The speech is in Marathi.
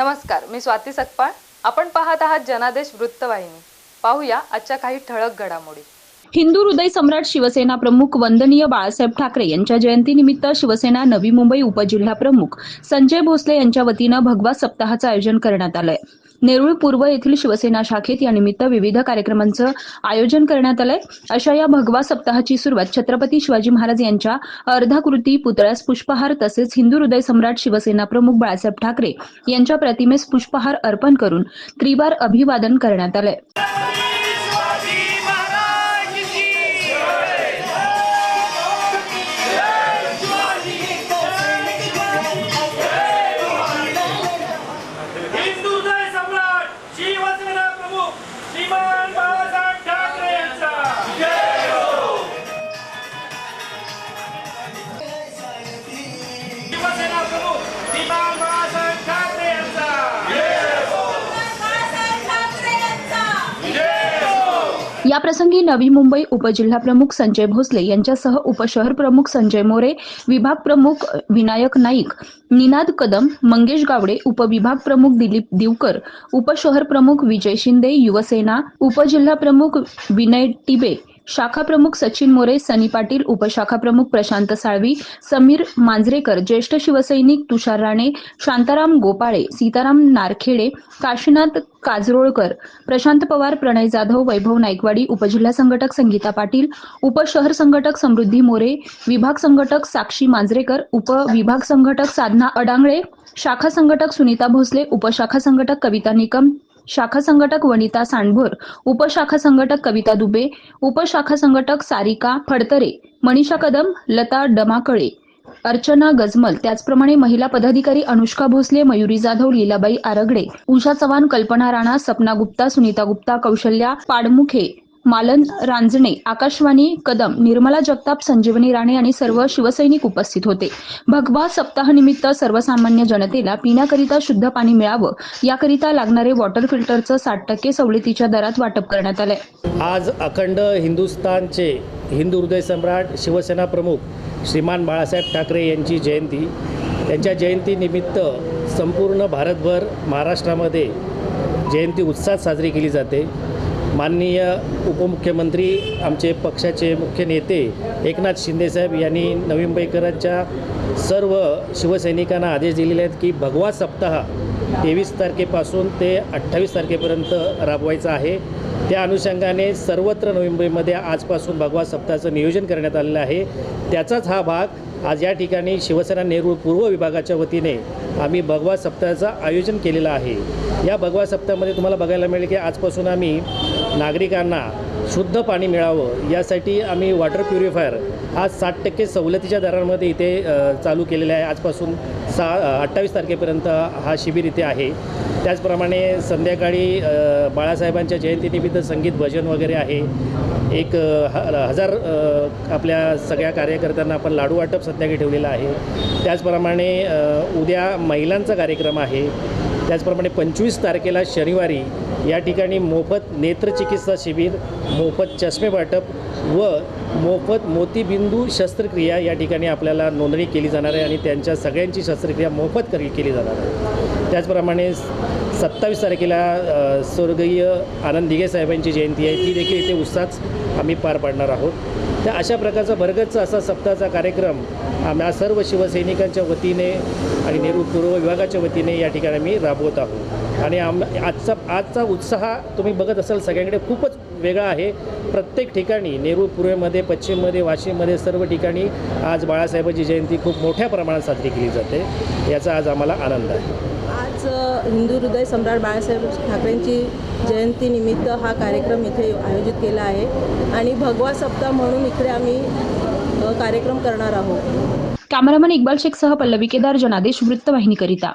नमस्कार मी स्वाती सकपाळ. आपण पाहत आहात जनादेश वृत्तवाहिनी. पाहूया आजच्या काही ठळक घडामोडी. हिंदू हृदय सम्राट शिवसेना प्रमुख वंदनीय बाळासाहेब ठाकरे यांच्या जयंतीनिमित्त शिवसेना नवी मुंबई उपजिल्हा प्रमुख संजय भोसले यांच्या वतीनं भगवा सप्ताहाचं आयोजन करण्यात आलंय. नेरुळ पूर्व येथील शिवसेना शाखेत यानिमित्त विविध कार्यक्रमांचं आयोजन करण्यात आलंय. अशा या भगवा सप्ताहाची सुरुवात छत्रपती शिवाजी महाराज यांच्या अर्धाकृती पुतळ्यास पुष्पहार तसेच हिंदू हृदय सम्राट शिवसेना प्रमुख बाळासाहेब ठाकरे यांच्या प्रतिमेस पुष्पहार अर्पण करून त्रिवार अभिवादन करण्यात आलंय. या प्रसंगी नवी मुंबई उपजिल्हा प्रमुख संजय भोसले यांच्यासह उपशहर प्रमुख संजय मोरे विभाग प्रमुख विनायक नाईक निनाद कदम मंगेश गावडे उपविभाग प्रमुख दिलीप दिवकर उपशहर प्रमुख विजय शिंदे युवसेना उपजिल्हा प्रमुख विनय टिबे शाखा प्रमुख सचिन मोरे सनी पाटील उपशाखा प्रमुख प्रशांत साळवी समीर मांजरेकर ज्येष्ठ शिवसैनिक तुषार राणे शांताराम गोपाळे सीताराम नारखेडे काशीनाथ काजरोळकर प्रशांत पवार प्रणय जाधव वैभव नाईकवाडी उपजिल्हा संघटक संगीता पाटील उपशहर संघटक समृद्धी मोरे विभाग संघटक साक्षी मांजरेकर उपविभाग संघटक साधना अडांगळे शाखा संघटक सुनीता भोसले उपशाखा संघटक कविता निकम शाखा संघटक वनिता सांडभोर उपशाखा संघटक कविता दुबे उपशाखा संघटक सारिका फडतरे मनीषा कदम लता डमाकळे अर्चना गजमल त्याचप्रमाणे महिला पदाधिकारी अनुष्का भोसले मयुरी जाधव लीलाबाई आरगडे उषा चव्हाण कल्पना राणा सपना गुप्ता सुनीता गुप्ता कौशल्या पाडमुखे मालन रांजणे आकाशवाणी कदम निर्मला जगताप संजीवनी राणे आणि सर्व शिवसैनिक उपस्थित होते. भगवा सप्ताहानिमित्त सर्वसामान्य जनतेला पिण्याकरिता शुद्ध पाणी मिळावं याकरिता लागणारे वॉटर फिल्टरचं साठ टक्के सवलतीच्या दरात वाटप करण्यात आलंय. आज अखंड हिंदुस्थानचे हिंदू हृदय सम्राट शिवसेना प्रमुख श्रीमान बाळासाहेब ठाकरे यांची जयंती. त्यांच्या जयंतीनिमित्त संपूर्ण भारतभर महाराष्ट्रामध्ये जयंती उत्साहात साजरी केली जाते. माननीय उपमुख्यमंत्री आमचे पक्षाचे मुख्य नेते एकनाथ शिंदेसाहेब यांनी नवी मुंबईकरांच्या सर्व शिवसैनिकांना आदेश दिलेले आहेत की भगवा सप्ताह तेवीस तारखेपासून ते अठ्ठावीस तारखेपर्यंत राबवायचा आहे. त्या अनुषंगाने सर्वत्र नवी मुंबईमध्ये आजपासून भगवा सप्ताहाचं नियोजन करण्यात आलेलं आहे. त्याचाच हा भाग आज या ठिकाणी शिवसेना नेहरू पूर्व विभागाच्या वतीने आम्ही भगवा सप्ताहाचं आयोजन केलेलं आहे. या भगवा सप्ताहामध्ये तुम्हाला बघायला मिळेल की आजपासून आम्ही नागरिकांना शुद्ध पाणी मिळावं यासाठी आम्ही वॉटर प्युरिफायर हा साठ टक्के सवलतीच्या दरांमध्ये इथे चालू केलेला आहे. आजपासून सा अठ्ठावीस तारखेपर्यंत हा शिबिर इथे आहे. त्याचप्रमाणे संध्याकाळी बाळासाहेबांच्या जयंतीनिमित्त संगीत भजन वगैरे आहे. एक ह- हजार आपल्या सगळ्या कार्यकर्त्यांना आपण लाडू वाटप संध्याकाळी ठेवलेलं आहे. त्याचप्रमाणे उद्या महिलांचा कार्यक्रम आहे. त्याचप्रमाणे पंचवीस तारखेला शनिवारी या ठिकाणी मोफत नेत्रचिकित्सा शिबिर मोफत चष्मे वाटप व मोफत मोतीबिंदू शस्त्रक्रिया या ठिकाणी आपल्याला नोंदणी केली जाणार आहे आणि त्यांच्या सगळ्यांची शस्त्रक्रिया मोफत करी केली जाणार आहे. त्याचप्रमाणे सत्तावीस तारखेला स्वर्गीय आनंद दिघे साहेबांची जयंती आहे. ती देखील इथे उत्साहात आम्ही पार पाडणार आहोत. तर अशा प्रकारचा भरगतचा असा सप्ताहाचा कार्यक्रम आम्हा सर्व शिवसैनिकांच्या वतीने आणि नेहरू पूर्व विभागाच्या वतीने या ठिकाणी आम्ही राबवत आहोत. आणि आम आजचा आजचा उत्साह तुम्ही बघत असाल सगळ्यांकडे खूपच वेगळा आहे. प्रत्येक ठिकाणी नेहरू पूर्वेमध्ये पश्चिममध्ये वाशिममध्ये सर्व ठिकाणी आज बाळासाहेबांची जयंती खूप मोठ्या प्रमाणात साजरी केली जाते. याचा आज आम्हाला आनंद आहे. आज हिंदू हृदय सम्राट बाळासाहेब ठाकरेंची जयंतीनिमित्त हा कार्यक्रम इथे आयोजित केला आहे. आणि भगवा सप्ताह म्हणून इकडे आम्ही कार्यक्रम करणार आहोत. कॅमेरामन इक्बाल शेखसह पल्लवी केदार जनादेश वृत्तवाहिनीकरिता